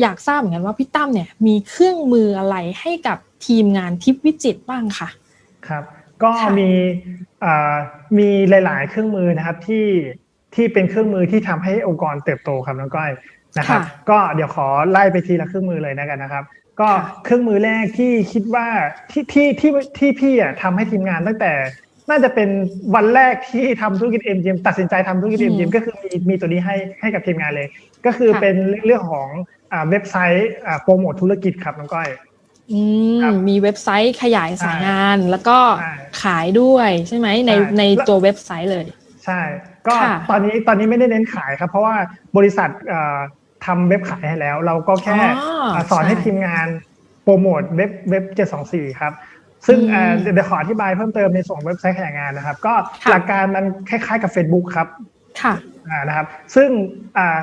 อยากทราบเหมือนกันว่าพี่ตั้มเนี่ยมีเครื่องมืออะไรให้กับทีมงานทิพย์วิจิตรบ้างค่ะ ครับ ก็ค่ะมีอ่ามีหลาย ๆ เครื่องมือนะครับที่ที่เป็นเครื่องมือที่ทำให้องค์กรเติบโตครับน้องก้อยนะครับค่ะก็เดี๋ยวขอไล่ไปทีละเครื่องมือเลยนะกันนะครับ ก็ค่ะเครื่องมือแรกที่คิดว่าที่ที่ที่ที่พี่อะทำให้ทีมงานตั้งแต่ น่าจะเป็นวันแรกที่ทำธุรกิจ MGM ตัดสินใจทำธุรกิจ MGM ก็คือมีมีตัวนี้ให้ให้กับทีมงานเลย ก็คือเป็นเรื่องของอ่าเว็บไซต์อ่าโปรโมทธุรกิจครับน้องก้อยอืครัมบมีเว็บไซต์ขยายสายงานแล้วก็ใช่ขายด้วยใช่ไหมในใช่ในแล้วตัวเว็บไซต์เลย ใช่ ก็ค่ะตอนนี้ตอนนี้ไม่ได้เน้นขายครับ เพราะว่าบริษัทเอ่อทำเว็บขายให้แล้ว เราก็แค่อ๋อเอ่อสอนใช่ให้ทีมงานโปรโมทเว็บเว็บ724ครับซึ่งอืมเอ่อเดี๋ยวขออธิบายเพิ่มเติมในส่วนของเว็บไซต์ขยายงานนะครับ ก็ค่ะหลักการมันคล้ายๆกับ Facebook ครับค่ะอ่านะครับ ซึ่งอ่า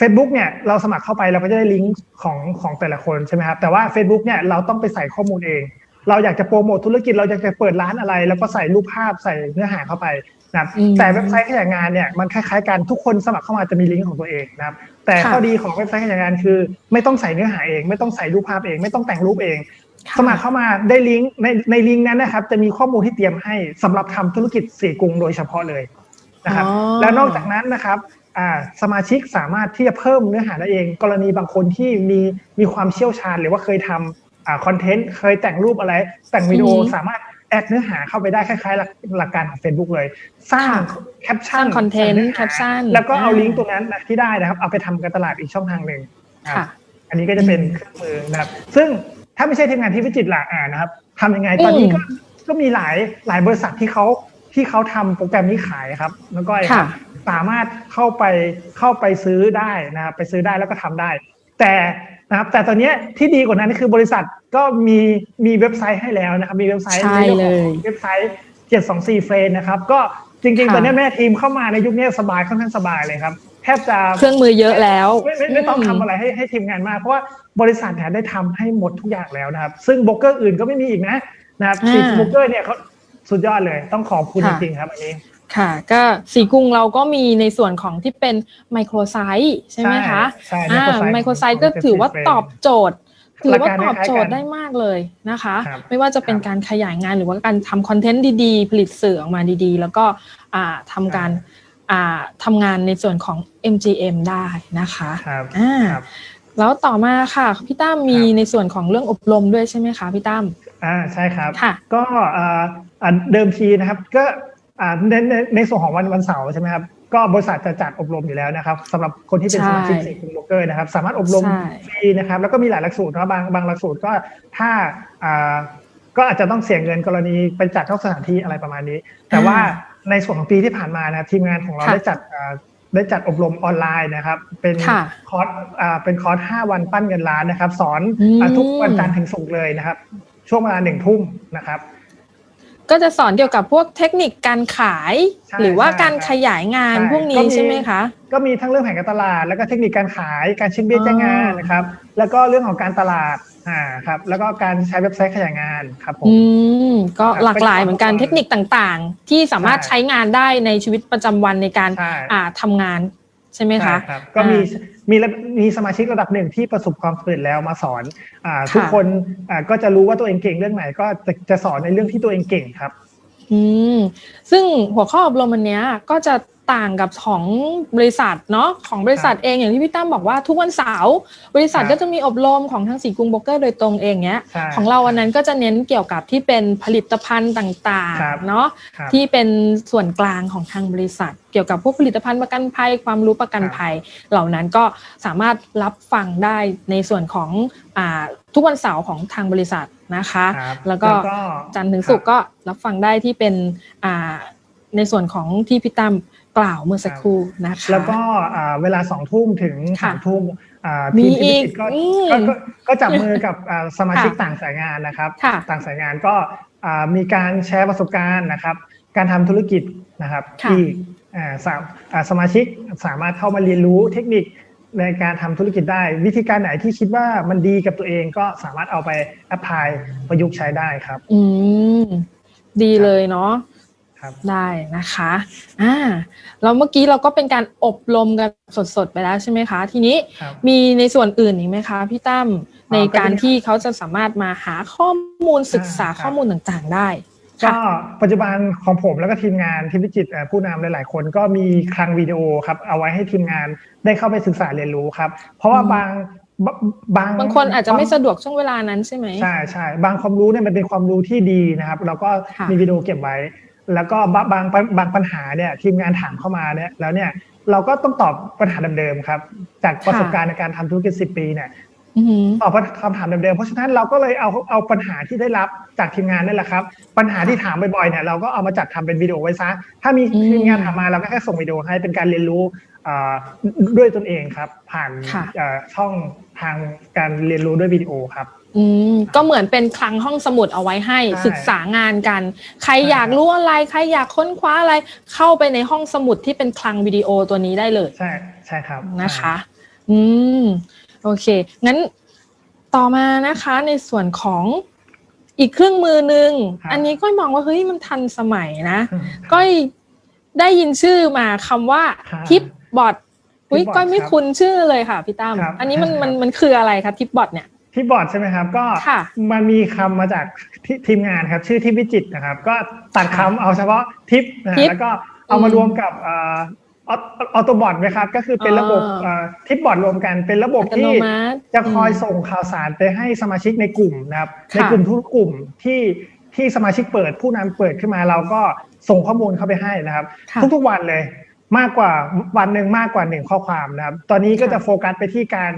Facebook เนี่ยเราสมัครเข้าไปเราก็จะได้ลิงก์ของของแต่ละคนใช่ไหมครับแต่ว่า Facebook เนี่ยเราต้องไปใส่ข้อมูลเอง เราอยากจะโปรโมทธุรกิจเราอยากจะเปิดร้านอะไร แล้วก็ใส่รูปภาพใส่เนื้อหาเข้าไปนะครับอืมแต่เว็บไซต์ขยายงานเนี่ยมันคล้ายๆกันทุกคนสมัครเข้ามาจะมีลิงก์ของตัวเองนะครับแต่ค่ะข้อดีของเว็บไซต์ขยายงานคือ ไม่ต้องใส่เนื้อหาเอง ไม่ต้องใส่รูปภาพเอง ไม่ต้องแต่งรูปเองค่ะ สมัครเข้ามาได้ลิงก์ในในลิงก์นั้นนะครับ จะมีข้อมูลที่เตรียมให้สำหรับทำธุรกิจสี่กรุงโดยเฉพาะเลยนะครับอ๋อแล้วนอกจากนั้นนะครับอ่าสมาชิกสามารถที่จะเพิ่มเนื้อหาได้เอง กรณีบางคนที่มีมีความเชี่ยวชาญหรือว่าเคยทำอ่าคอนเทนต์เคยแต่งรูปอะไร แต่งวิดีโออือฮึสามารถแอดเนื้อหาเข้าไปได้คล้ายๆหลักหลักการของ Facebook เลย สร้างค่ะแคปชั่นสร้างคอนเทนต์ใส่แคปชั่นแล้วก็เอาอ่าลิงก์ตรงนั้นนะที่ได้นะครับ เอาไปทำการตลาดอีกช่องทางหนึ่งครับค่ะอันนี้ก็จะเป็นเครื่องมือนะครับ ซึ่ง ถ้าไม่ใช่ทีมงานที่วิจิตรละอ่านะครับทำยังไงตอนนี้ก็ก็มีหลายหลายบริษัทที่เขาที่เขาทำโปรแกรมนี้ขายครับแล้วก็ค่ะสามารถเข้าไปเข้าไปซื้อได้นะครับไปซื้อได้แล้วก็ทำได้ แต่นะครับแต่ตอนเนี้ยที่ดีกว่านั้นคือบริษัทก็มีมีเว็บไซต์ให้แล้วนะครับมีเว็บไซต์ใช่ในเรื่องของเลยเว็บไซต์ 724เฟรนนะครับก็จริงๆค่ะตอนนี้แม่ทีมเข้ามาในยุคนี้สบายค่อนข้างสบายเลยครับ แทบจะเครื่องมือเยอะแล้ว ไม่ไม่ไม่ต้องทำอะไรให้ให้ทีมงานมาก เพราะว่าบริษัทเนี่ยได้ทำให้หมดทุกอย่างแล้วนะครับ ซึ่งโบรกเกอร์อื่นก็ไม่มีอีกนะนะครับอ่าทีมโบรกเกอร์เนี่ยเขาสุดยอดเลยต้องขอบคุณจค่ะริงๆครับอันนี้ค่ะ ก็สีกรุงเราก็มีในส่วนของที่เป็นไมโครไซต์ใช่ไหมคะใช่อ่า Microsite ไมโครไซต์ก็ถือว่าตอบโจทย์ถือว่าตอบโจทย์ได้มากเลยนะคะครับไม่ว่าจะเป็นครับการขยายงานหรือว่าการทำคอนเทนต์ดีๆ ผลิตสื่อออกมาดีๆ แล้วก็อ่าทำการอ่า ทำงานในส่วนของ MGM ได้นะคะครับอ่าครับแล้วต่อมาค่ะพี่ตั้มมีครับในส่วนของเรื่องอบรมด้วยใช่ไหมคะพี่ตั้มอ่าใช่ครับค่ะก็อ่าอ่าเดิมทีนะครับก็อ่าในในในส่วนของวันวันเสาร์ใช่ไหมครับก็บริษัทจะจัดอบรมอยู่แล้วนะครับสำหรับคนที่เป็นใช่สมาชิกสี่กลุ่มโบรกเกอร์นะครับ สามารถอบรมใช่ฟรีนะครับ แล้วก็มีหลายหลักสูตรนะบางบางหลักสูตรก็ถ้าอ่าก็อาจจะต้องเสียเงินกรณีไปจัดนอกสถานที่อะไรประมาณนี้ แต่ว่า ในส่วนของปีที่ผ่านมานะครับทีมงานของเราค่ะได้จัดอ่าได้จัดอบรมออนไลน์นะครับ เป็นค่ะคอร์สอ่าเป็นคอร์ส5วันปั้นเงินล้านนะครับ สอนอืมอ่าทุกวันจันทร์ถึงศุกร์เลยนะครับ ช่วงเวลาหนึ่งทุ่มนะครับ ก็จะสอนเกี่ยวกับพวกเทคนิคการขายใช่หรือว่าใช่การครับขยายงานใช่พวกก็นี้มีใช่ไหมคะ ก็มีทั้งเรื่องแผนการตลาด แล้วก็เทคนิคการขายการเช็คเบี้ยอ๋อจ้างงานนะครับ แล้วก็เรื่องของการตลาด อ่าครับ แล้วก็การใช้เว็บไซต์ขยายงานครับผม อืมก็ครับหลากหลายเป็นเหมือนกันความเทคนิคต่างๆ ที่สามารถใช่ใช้งานได้ในชีวิตประจำวันในการใช่ อ่าทำงานใช่ไหมคะ ใช่รับก็มีมีระมีสมาชิกระดับหนึ่งที่ประสบความสำเร็จแล้วมาสอนอ่าค่ะทุกคนอ่าก็จะรู้ว่าตัวเองเก่งเรื่องไหน ก็จะจะสอนในเรื่องที่ตัวเองเก่งครับ อืมซึ่งหัวข้ออบรมอันเนี้ยก็จะ ต่างกับของบริษัทเนาะของบริษัทเองอย่างที่พี่ตั้มบอกว่าทุกวันเสาร์บริษัทครับก็จะมีอบรมของทางสีกรุงโบรกเกอร์โดยตรงเองเนี้ยใช่ของเราวันนั้นก็จะเน้นเกี่ยวกับที่เป็นผลิตภัณฑ์ต่างครับๆเนาะครับที่เป็นส่วนกลางของทางบริษัท เกี่ยวกับพวกผลิตภัณฑ์ประกันภัยความรู้ประกันภัย เหล่านั้นก็สามารถรับฟังได้ในส่วนของอ่าทุกวันเสาร์ของทางบริษัทนะคะครับแล้วก็จันทร์ถึงศุกร์ก็รับฟังได้ที่เป็นอ่าในส่วนของที่พี่ตั้ม กล่าวเมื่อสักครู่นะคะ แล้วก็อ่าเวลาสองทุ่มถึงค่ะสามทุ่มอ่ามีทีมอีที่กก็อืมก็ก็ก็จับมือกับอ่าสมาชิกค่ะต่างสายงานนะครับค่ะต่างสายงานก็อ่ามีการแชร์ประสบการณ์นะครับ การทำธุรกิจนะครับค่ะที่อ่าสามอ่าสมาชิกสามารถเข้ามาเรียนรู้เทคนิคในการทำธุรกิจได้ วิธีการไหนที่คิดว่ามันดีกับตัวเองก็สามารถเอาไปแอพพลายประยุกต์ใช้ได้ครับ อืมดีเลยเนาะครับ ได้นะคะอ่าแล้วเมื่อกี้เราก็เป็นการอบรมกันสดๆไปแล้วใช่ไหมคะ ทีนี้ครับมีในส่วนอื่นอีกไหมคะพี่ตั้มอ๋อในการก็จะมีที่เขาจะสามารถมาหาข้อมูลศึกษาอ่าครับข้อมูลต่างๆได้ก็ค่ะปัจจุบันของผมแล้วก็ทีมงานที่พิจิตรเอ่อผู้นำหลาย ๆ คนก็มีคลังวิดีโอครับ เอาไว้ให้ทีมงานได้เข้าไปศึกษาเรียนรู้ครับ เพราะว่าอืมบางบางบางคนอาจจะไม่ควสะดวกช่วงเวลานั้นใช่ไหมใช่ใช่บางความรู้เนี่ยมันเป็นความรู้ที่ดีนะครับ เราก็ค่ะมีวิดีโอเก็บไว้ แล้วก็บางบางบางบางปัญหาเนี่ยทีมงานถามเข้ามาเนี่ยแล้วเนี่ยเราก็ต้องตอบปัญหาเดิมๆครับ จากประสบการณ์ในการทำธุรกิจ10ปีเนี่ยอือหือตอบคำถามเดิมๆเพราะฉะนั้นเราก็เลยเอาเอาปัญหาที่ได้รับจากทีมงานนี่แหละครับ ปัญหาที่ถามบ่อยๆเนี่ยเราก็เอามาจัดทำเป็นวิดีโอไว้ซะถ้ามีอืมทีมงานถามมาเราก็แค่ส่งวิดีโอให้เป็นการเรียนรู้เอ่อ ด้วยตนเองครับ ผ่านค่ะเอ่อช่องทางการเรียนรู้ด้วยวิดีโอครับอืมก็เหมือนเป็นคลังห้องสมุดเอาไว้ให้ใช่ศึกษางานกัน ใครใช่อยากครับรู้อะไร ใครอยากค้นคว้าอะไรเข้าไปในห้องสมุดที่เป็นคลังวิดีโอตัวนี้ได้เลย ใช่ใช่ครับนะคะ อืมโอเค งั้นต่อมานะคะในส่วนของอีกเครื่องมือหนึ่งครับอันนี้ก็มองว่าเฮ้ยมันทันสมัยนะอืมก็ได้ยินชื่อมาคำว่าครับทิป บอทอุ้ย Tipbot ก้อยไม่ครับคุ้นชื่อเลยค่ะพี่ตั้มครับอันนี้มันครับมันมันคืออะไรครับทิปบอทเนี่ยที่บอร์ดใช่ไหมครับ ก็ค่ะมันมีคำมาจากที่ทีมงานครับ ชื่อที่วิจิตรนะครับ ก็ตัดคำเอาเฉพาะทิปนะฮะทิปแล้วก็เอามาอืมรวมกับเอออโตบอทไหมครับ ก็คือเป็นระบบอ่าทิปบอร์ดรวมกันเป็นระบบอัตโนที่มัติจะคอยมส่งข่าวสารไปให้สมาชิกในกลุ่มนะครับค่ะในกลุ่มทุกกลุ่มที่ที่สมาชิกเปิดผู้นำเปิดขึ้นมาเราก็ส่งข้อมูลเข้าไปให้นะครับค่ะทุกๆวันเลย มากกว่าวันหนึ่งมากกว่าหนึ่งข้อความนะครับ ตอนนี้ก็ค่ะจะโฟกัสไปที่การ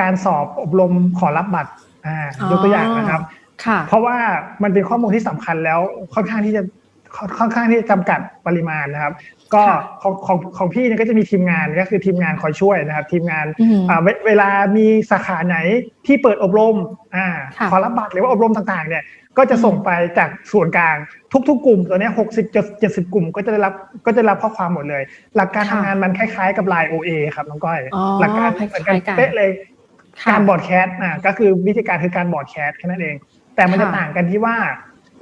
การสอบอบรมขอรับบัตรอ่าอ๋อยกตัวอย่างนะครับค่ะเพราะว่ามันเป็นข้อมูลที่สำคัญแล้วค่อนข้างที่จะค่อนข้างที่จะจำกัดปริมาณนะครับ ก็ค่ะของของของพี่เนี่ยก็จะมีทีมงานก็คือทีมงานคอยช่วยนะครับ ทีมงานอืมอ่าเวเวลามีสาขาไหนที่เปิดอบรมอ่าค่ะขอรับบัตรหรือว่าอบรมต่างๆ เนี่ยก็จะส่งไปจากส่วนกลางทุก ๆ กลุ่มตัวเนี้หกสิบเจ็ดสิบกลุ่มก็จะได้รับก็จะรับข้อความหมดเลย หลักการค่ะทำงานมันคล้ายๆกับ Line OA ครับน้องก้อยอ๋อหลัการคล้ายๆเหมือนกันกันเป๊ะเลยค่ะการบอร์ดแคสต์อะก็คือวิธีการคือการบอร์ดแคสต์แค่นั้นเอง แต่มันจะค่ะต่างกันที่ว่า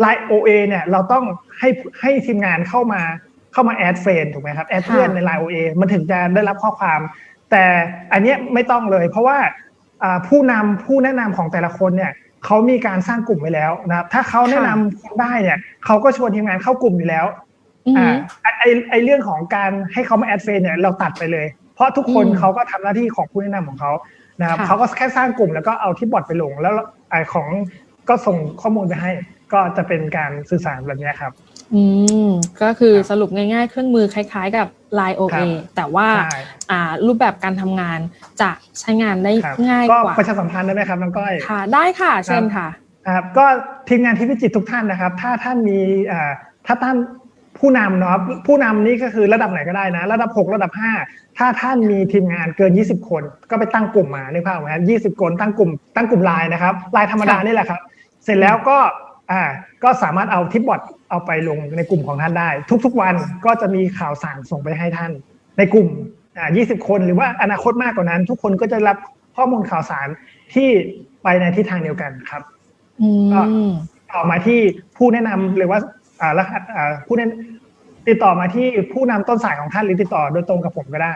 Line OA เนี่ยเราต้องให้ให้ทีมงานเข้ามา เข้ามาแอดเฟรนถูกไหมครับแอดเพื่อนใน Line OA มันถึงจะได้รับข้อความ แต่อันเนี้ยไม่ต้องเลย เพราะว่าอ่าผู้นำผู้แนะนำของแต่ละคนเนี่ยเขามีการสร้างกลุ่มไว้แล้วนะครับ ถ้าเขาแนะนำคนได้เนี่ยเขาก็ชวนทีมงานเข้ากลุ่มอยู่แล้วอือหืออ่าไอไอไอเรื่องของการให้เขามาแอดเฟรนเนี่ยเราตัดไปเลย เพราะทุกคนอืมเขาก็ทำหน้าที่ของผู้แนะนำของเขานะครับค่ะเขาก็แค่สร้างกลุ่มแล้วก็เอาที่บอร์ดไปลงแล้วไอของก็ส่งข้อมูลไปให้ ก็จะเป็นการสื่อสารแบบเนี้ยครับ อืมก็คือครับสรุปง่ายๆ เครื่องมือคล้าย ๆ กับ Line ครั OA บแต่ว่าใช่อ่ารูปแบบการทำงานจะใช้งานได้ครับง่ายก็กว่าประชาสัมพันธ์ได้ไหมครับน้องก้อยค่ะ ได้ค่ะเชิญค่ะครับก็ทีมงานที่พิจิตรทุกท่านนะครับ ถ้าท่านมีอ่าถ้าท่านผู้นำเนาะผู้นำนี่ก็คือระดับไหนก็ได้นะ ระดับ 6 ระดับ 5 ถ้าท่านมีทีมงานเกิน 20 คน ก็ไปตั้งกลุ่มมานึกภาพไหมครับ20คนตั้งกลุ่มตั้งกลุ่มไลน์นะครับไลน์ธรรมดาค่ะนี่แหละครับ เสร็จแล้วก็ อ่าก็สามารถเอาทิปบอทเอาไปลงในกลุ่มของท่านได้ ทุกๆวันก็จะมีข่าวสารส่งไปให้ท่าน ในกลุ่มอ่า20 คนหรือว่าอนาคตมากกว่านั้น ทุกคนก็จะรับข้อมูลข่าวสารที่ไปในทิศทางเดียวกันครับอืมต่อมาที่ผู้แนะนำหรือว่าอ่ารหัสอ่าผู้แนะติดต่อมาที่ผู้นำต้นสายของท่านหรือติดต่อโดยตรงกับผมก็ได้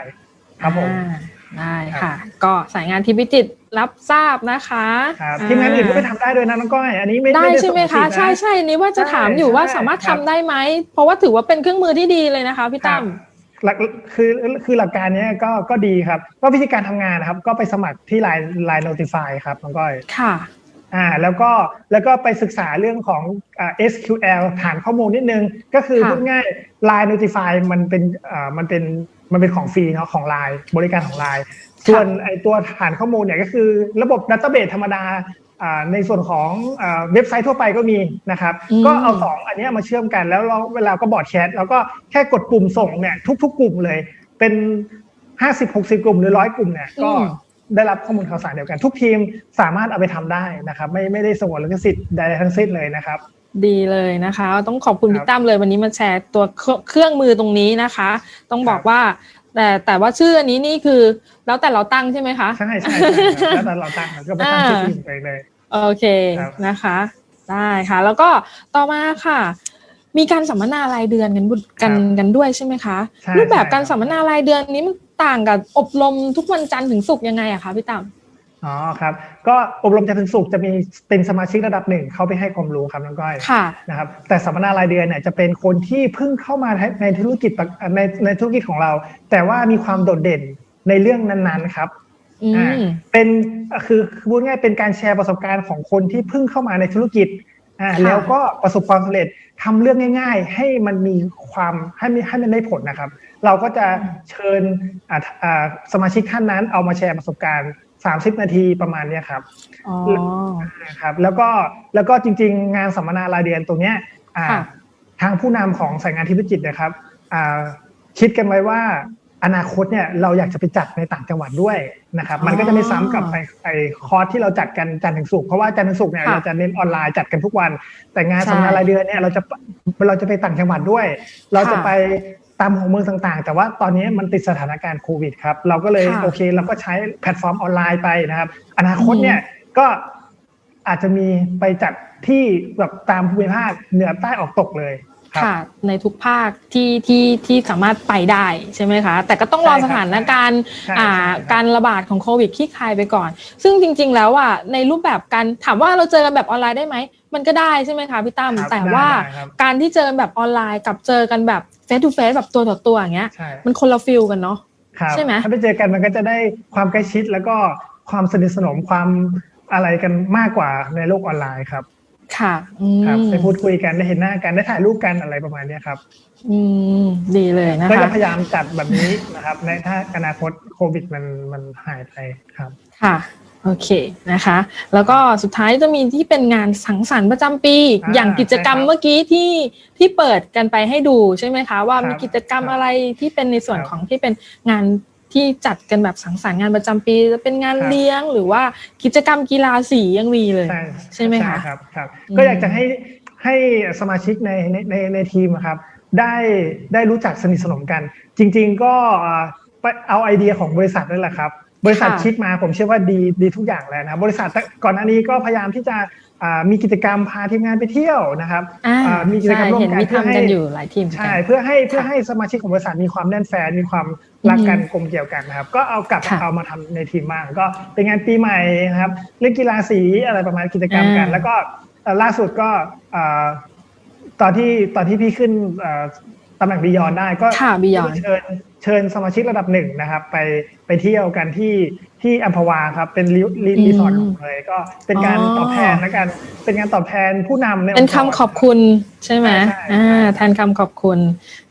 ครับผมอ่า ได้ครับค่ะ ก็สายงานที่พิจิตรรับทราบนะคะครับอ่ทีมงานอื่นก็ไปทำได้ด้วยนะน้องก้อยอันนี้ไม่ได้ด้ใช่ไหมส่งคะผิดนใช่ใช่นี่ว่าจะใช่ถามอยู่ว่าใช่สามารถครัทำบได้ไหมเพราะว่าถือว่าเป็นเครื่องมือที่ดีเลยนะคะพี่ครัตั้บมหลักคือคือหลักการเนี้ยก็ก็ดีครับก็วิธีการทำงานนะครับ ก็ไปสมัครที่ Line Line Notify ครับน้องก้อยค่ะอ่าแล้วก็แล้วก็ไปศึกษาเรื่องของอ่า SQL ฐานข้อมูลนิดนึง ก็คือค่ะพูดง่าย Line Notify มันเป็นอ่ามันเป็น มันเป็นของฟรีเนาะของ Line บริการของ Line ส่วนไอตัวฐานข้อมูลเนี่ยก็คือระบบดัตเตอร์เบสธรรมดาอ่าในส่วนของอ่าเว็บไซต์ทั่วไปก็มีนะครับอืมก็เอาสองอันเนี้ยมาเชื่อมกันแล้วเราเวลาก็บอร์ดแชทแล้วก็แค่กดปุ่มส่งเนี่ยทุก ๆ กลุ่มเลย เป็น50 60กลุ่มหรือร้อยกลุ่มเนี่ยก็อืมได้รับข้อมูลข่าวสารเดียวกัน ทุกทีมสามารถเอาไปทำได้นะครับ ไม่ไม่ได้สงวนลิขสิทธิ์ใดๆทั้งสิ้นเลยนะครับ ดีเลยนะคะ ต้องขอบคุณครับพี่ตั้มเลยวันนี้มาแชร์ตัวเครื่องเครื่องมือตรงนี้นะคะ ต้องบอกครับว่า แต่แต่ว่าชื่ออันนี้นี่คือ แล้วแต่เราตั้งใช่ไหมคะใช่ใช่ใช่ครับแล้วแต่เราตั้งก็ไปตั้งที่อ่าทีมไปเลยโอเคครับนะคะ ได้ค่ะ แล้วก็ต่อมาค่ะ มีการสัมมนารายเดือนกันบุกันครับกันด้วยใช่ไหมคะใช่รูปแบบการใช่ครับสัมมนารายเดือนนี้มันต่างกับอบรมทุกวันจันทร์ถึงศุกร์ยังไงอะคะพี่ตั้ม อ๋อครับ ก็อบรมจันทร์ถึงศุกร์จะมีเป็นสมาชิกระดับหนึ่งเข้าไปให้ความรู้ครับน้องก้อยค่ะ นะครับแต่สัมมนารายเดือนเนี่ยจะเป็นคนที่เพิ่งเข้ามาในธุรกิจปกในในธุรกิจของเรา แต่ว่ามีความโดดเด่นในเรื่องนั้นๆครับอือ่ามเป็นคือคือพูดง่ายๆเป็นการแชร์ประสบการณ์ของคนที่เพิ่งเข้ามาในธุรกิจอ่าค่ะแล้วก็ประสบความสำเร็จทำเรื่องง่าย ๆ ให้มันมีความให้มีให้มันได้ผลนะครับ เราก็จะเชิญอ่าอ่าสมาชิกท่านนั้นเอามาแชร์ประสบการณ์ 30นาทีประมาณเนี้ยครับอ๋อนะครับ แล้วก็แล้วก็จริง ๆ งานสัมมนารายเดือนตรงเนี้ยอ่าค่ะทางผู้นำของสายงานที่พิจิตรนะครับอ่าคิดกันไว้ว่าอนาคตเนี่ยเราอยากจะไปจัดในต่างจังหวัดด้วยนะครับ มันก็จะไม่ซ้ำกับไอ้ไอ้คอร์สที่เราจัดกันจันทร์ถึงศุกร์เพราะว่าจันทร์ถึงศุกร์เนี่ยค่ะเราจะเน้นออนไลน์จัดกันทุกวัน แต่งานใช่สัมมนารายเดือนเนี่ยเราจะเราจะไปต่างจังหวัดด้วย เราจะไป ตามหัวเมืองต่างๆ แต่ว่าตอนนี้มันติดสถานการณ์โควิดครับ เราก็เลยค่ะโอเคเราก็ใช้แพลตฟอร์มออนไลน์ไปนะครับ อนาคตเนี่ยก็อาจจะมีไปจัดที่แบบตามภูมิภาคเหนือใต้ออกตกเลยครับค่ะ ในทุกภาคที่ที่ที่สามารถไปได้ใช่ไหมคะ แต่ก็ต้องรอใช่ครับสถานการณ์ใช่อ่าใช่ครับการระบาดของโควิดคลี่คลายไปก่อน ซึ่งจริง ๆ แล้วอะในรูปแบบการถามว่าเราเจอกันแบบออนไลน์ได้ไหมมันก็ได้ใช่ไหมคะพี่ตั้มครับแต่ได้ว่าได้ครับการที่เจอแบบออนไลน์กับเจอกันแบบ เฟสทูเฟสแบบตัวต่อตัวอย่างเงี้ย ใช่มันคนละฟิลกันเนาะ ครับใช่ไหม ถ้าไปเจอกันมันก็จะได้ความใกล้ชิดแล้วก็ความสนิทสนมความอะไรกันมากกว่าในโลกออนไลน์ครับค่ะอืครับมได้พูดคุยกันได้เห็นหน้ากันได้ถ่ายรูปกันอะไรประมาณเนี้ยครับอืมดีเลยนะก็คะจะพยายามจัดแบบนี้นะครับ ในถ้าอนาคตโควิดมันมันหายไปครับ ค่ะ โอเคนะคะ แล้วก็สุดท้ายจะมีที่เป็นงานสังสรรค์ประจำปี อ่าอย่างกิจกรรมใช่ครับเมื่อกี้ที่ที่เปิดกันไปให้ดูใช่ไหมคะ ว่าครับมีกิจกรรมครับอะไรที่เป็นในส่วนครับของที่เป็นงานที่จัดกันแบบสังสรรค์งานประจำปีจะเป็นงานครับ เลี้ยงหรือว่ากิจกรรมกีฬาสียังมีเลย ใช่ใช่ไหมคะครับครับอืม ก็อยากจะให้ให้สมาชิกในในในในทีมอะครับได้ได้รู้จักสนิทสนมกัน จริง ๆ ก็เอ่อไปเอาไอเดียของบริษัทนั่นแหละครับ บริษัทค่ะคิดมาผมเชื่อว่าดีดีทุกอย่างแล้วนะครับบริษัทก่อนหน้านี้ก็พยายามที่จะอ่ามีกิจกรรมพาทีมงานไปเที่ยวนะครับอ่าอ่ามีกิจกรรมใช่ร่วมเห็นกันมีเพื่อทำให้กันอยู่หลายทีมเหมือนใช่กันเพื่อให้เพื่อให้สมาชิกของบริษัทมีความแน่นแฟนมีความรักกันกลมเกี่ยวกันนะครับ ก็เอากลับค่ะเอามาทำในทีมบ้างก็เป็นงานปีใหม่นะครับเล่นกีฬาสีอะไรประมาณกิจกรรมกันอ่าแล้วก็เอ่อล่าสุดก็เอ่อตอนที่ตอนที่พี่ขึ้นเอ่อตำแหน่งบียอนได้ก็ค่ะ Beyond เชิญ เชิญสมาชิกระดับหนึ่งนะครับ ไปไปเที่ยวกันที่ที่อัมพวาครับ เป็นรีรีอืมรีสอร์ทหรูเลยก็เป็นการอ๋อตอบแทนและกันเป็นการตอบแทนผู้นำในเป็นงค์กคำรขอบคุณใช่ไหมใช่ใช่อ่าแทนคำขอบคุณ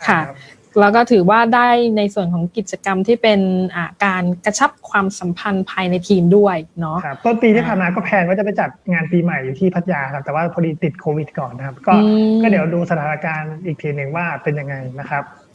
ค่ะรับแล้วก็ถือว่าได้ในส่วนของกิจกรรมที่เป็นอ่าการกระชับความสัมพันธ์ภายในทีมด้วยเนาะครับต้นปีที่ผ่านมาก็แพลนว่าจะไปจัดงานปีใหม่อยู่ที่พัทยาครับแต่ว่าพอดีติดโควิดก่อนนะครับ ก็อืมก็เดี๋ยวดูสถานการณ์อีกทีหนึ่งว่าเป็นยังไงนะครับ